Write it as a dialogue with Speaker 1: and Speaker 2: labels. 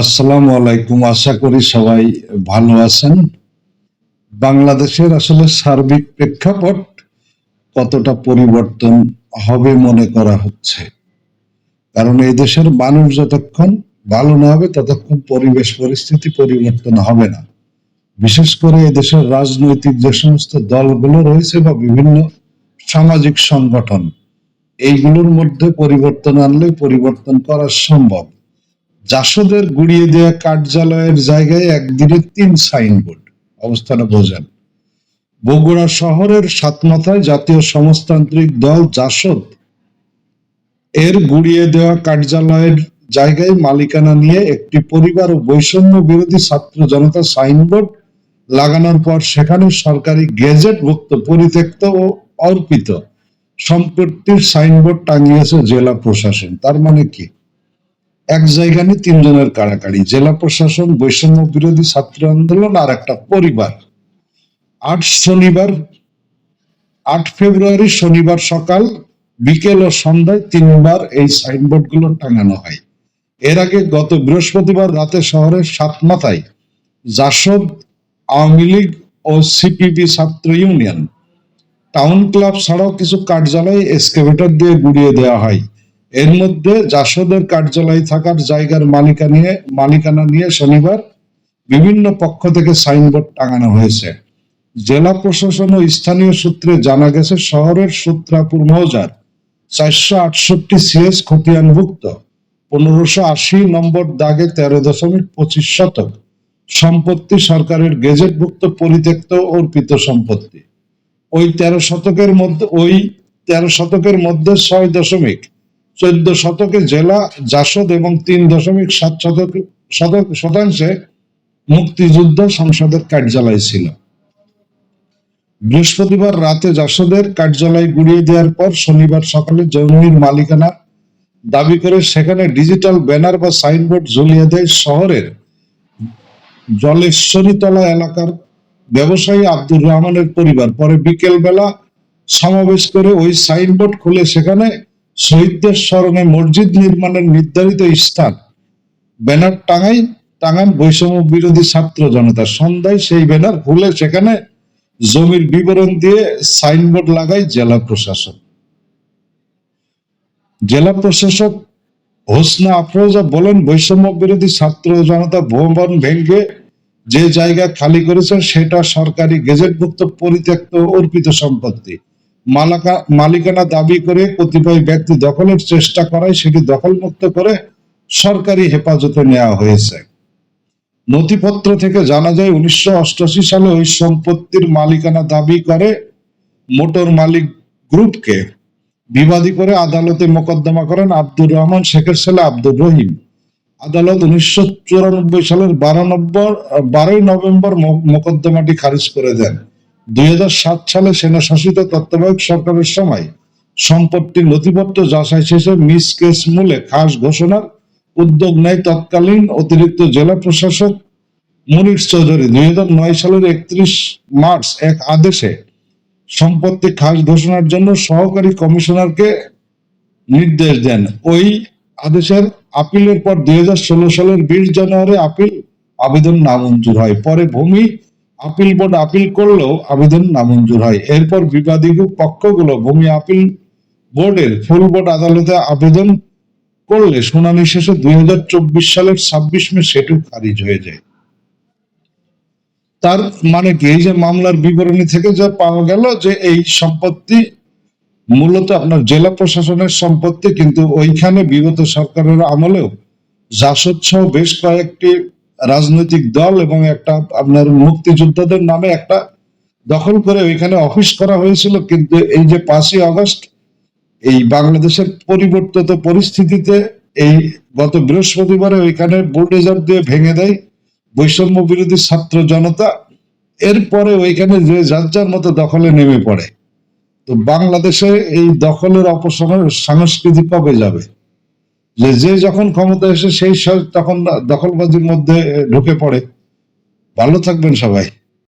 Speaker 1: আসসালামু আলাইকুম। আশা করি সবাই ভালো আছেন। বাংলাদেশের আসলে সার্বিক প্রেক্ষাপট কতটা পরিবর্তন হবে মনে করা হচ্ছে। কারণ এই দেশের মানুষ যতক্ষণ ভালো না হবে, ততক্ষণ পরিবেশ পরিস্থিতি পরিবর্তন হবে না। বিশেষ করে দেশের রাজনৈতিক যে সমস্ত দলগুলো রয়েছে বা বিভিন্ন সামাজিক সংগঠন, এইগুলোর মধ্যে পরিবর্তন আনলে পরিবর্তন করা সম্ভব। জাসদের গুড়িয়ে দেওয়া কার্যালয়ের জায়গায় একদিনে তিন সাইনবোর্ড অবস্থাটা বোঝেন। বগুড়া শহরের সাতমাথায় জাতীয় সমাজতান্ত্রিক দল জাসদ এর গুড়িয়ে দেওয়া কার্যালয়ের জায়গায় মালিকানা নিয়ে একটি পরিবার ও বৈষম্য বিরোধী ছাত্র জনতা সাইনবোর্ড লাগানোর পর সেখানে সরকারি গেজেটভুক্ত, পরিত্যক্ত ও অর্পিত সম্পত্তির সাইনবোর্ড টাঙিয়েছে জেলা প্রশাসন। তার মানে কি? এক জায়গা নিয়ে তিনজনের কাড়াকাড়ি, জেলা প্রশাসন, বৈষম্য বিরোধী ছাত্র আন্দোলন আর একটা পরিবার। আট শনিবার, আট ফেব্রুয়ারি শনিবার সকাল, বিকেল ও সন্ধ্যায় তিনবার এই সাইনবোর্ডগুলো টাঙানো হয়। এর আগে গত বৃহস্পতিবার রাতে শহরের সাত মাথায় জাসদ, আওয়ামী লীগ ও সিপিবি ছাত্র ইউনিয়ন টাউন ক্লাব ছাড়াও কিছু কার্যালয় এসকেভেটর দিয়ে গুড়িয়ে দেওয়া হয়। এর মধ্যে জাসদের কার্যালয় থাকার জায়গার মালিকা নিয়ে, মালিকানা নিয়ে শনিবার বিভিন্ন পক্ষ থেকে সাইনবোর্ড টাঙানো হয়েছে। জেলা প্রশাসন ও স্থানীয় সূত্রে জানা গেছে, শহরের সূত্রাপুর মৌজার চারশো আটষট্টি সিএস খতিয়ানভুক্ত, পনেরোশো আশি নম্বর দাগে তেরো দশমিক পঁচিশ শতক সম্পত্তি সরকারের গেজেটভুক্ত পরিত্যক্ত অর্পিত সম্পত্তি। ওই তেরো শতকের মধ্যে, ওই তেরো শতকের মধ্যে ছয় দশমিক চোদ্দ শতকে জেলা জাসদ এবং তিন দশমিক সাত শতক শতক শতাংশে মুক্তিযুদ্ধ সংসদের কার্যালয় ছিল। বৃহস্পতিবার রাতে জাসদের কার্যালয় গুড়িয়ে দেওয়ার পর শনিবার সকালে জমির মালিকানা দাবি করে সেখানে ডিজিটাল ব্যানার বা সাইনবোর্ড ঝুলিয়ে দেয় শহরের জলেশ্বরীতলা এলাকার ব্যবসায়ী আব্দুর রহমানের পরিবার। পরে বিকেল বেলা সমাবেশ করে ওই সাইনবোর্ড খুলে সেখানে শহীদদের স্মরণে মসজিদ নির্মাণের নির্ধারিত স্থান। ব্যানার টাঙাই টাঙান বৈষম্য বিরোধী ছাত্র জনতা সন্ধ্যায় সেই ব্যানার খুলে সেখানে জমির বিবরণ দিয়ে সাইনবোর্ড লাগায় জেলা প্রশাসন। জেলা প্রশাসক হোসনা আফরোজা বলেন, বৈষম্য বিরোধী ছাত্র জনতা ভবন ভেঙ্গে যে জায়গা খালি করেছেন, সেটা সরকারি গেজেটভুক্ত পরিত্যক্ত অর্পিত সম্পত্তি। মালাকা মালিকানা দাবি করে কতিপয় ব্যক্তি দখলের চেষ্টা করায় সেটি দখলমুক্ত করে সরকারি হেফাজতে নেওয়া হয়েছে। নথিপত্র থেকে জানা যায়, উনিশশো সালে ওই সম্পত্তির মালিকানা দাবি করে মোটর মালিক গ্রুপকে বিবাদী করে আদালতে মোকদ্দমা করেন আব্দুর রহমান শেখের ছেলে আব্দুর রহিম। আদালত উনিশশো চুরানব্বই সালের বারো নম্বর বারোই নভেম্বর মোকদ্দমাটি খারিজ করে দেন। দুই হাজার সাত সালে সেনা শাসিত তত্ত্বাবধায়ক সরকারের সময় সম্পত্তির নথিপত্র যাচাই শেষে মিস কেস মূলে খাস ঘোষণার উদ্যোগ নেয় তৎকালীন অতিরিক্ত জেলা প্রশাসক মনির চৌধুরী। দুই নয় সালের একত্রিশ মার্চ এক আদেশে সম্পত্তি খাস ঘোষণার জন্য সহকারী কমিশনারকে নির্দেশ দেন। ওই আদেশের আপিলের পর দুই হাজার ষোলো সালের বিশ জানুয়ারি আপিল আবেদন নামঞ্জুর হয়। পরে ভূমি আপিল বোর্ড আপিল করলেও আবেদন নামঞ্জুর হয়। এরপর বিবাদী পক্ষগুলো ভূমি আপিল বোর্ডের ফুল বোর্ড আদালতে আবেদন করলে শুনানি শেষে দুই সালের ছাব্বিশ মে সেটু খারিজ হয়ে যায়। তার মানে কি? এই যে মামলার বিবরণী থেকে যা পাওয়া গেল যে এই সম্পত্তি মূলত আপনার জেলা প্রশাসনের সম্পত্তি, কিন্তু ওইখানে বিগত সরকারের আমলেও জাসদ সহ বেশ কয়েকটি রাজনৈতিক দল এবং একটা আপনার মুক্তিযোদ্ধাদের নামে একটা দখল করে ওইখানে অফিস করা হয়েছিল। কিন্তু এই যে পাঁচই আগস্ট, এই বাংলাদেশের পরিবর্তিত পরিস্থিতিতে এই গত বৃহস্পতিবারে ওইখানে বুলডোজার দিয়ে ভেঙে দেয় বৈষম্য বিরোধী ছাত্র জনতা। এরপরে ওইখানে যে যার যার মতো দখলে নেমে পড়ে। তো বাংলাদেশে এই দখলের অপসারণ সংস্কৃতি কবে যাবে। যে যে যখন ক্ষমতা এসে সেই তখন দখলবাজির মধ্যে ঢুকে পড়ে। ভালো থাকবেন সবাই।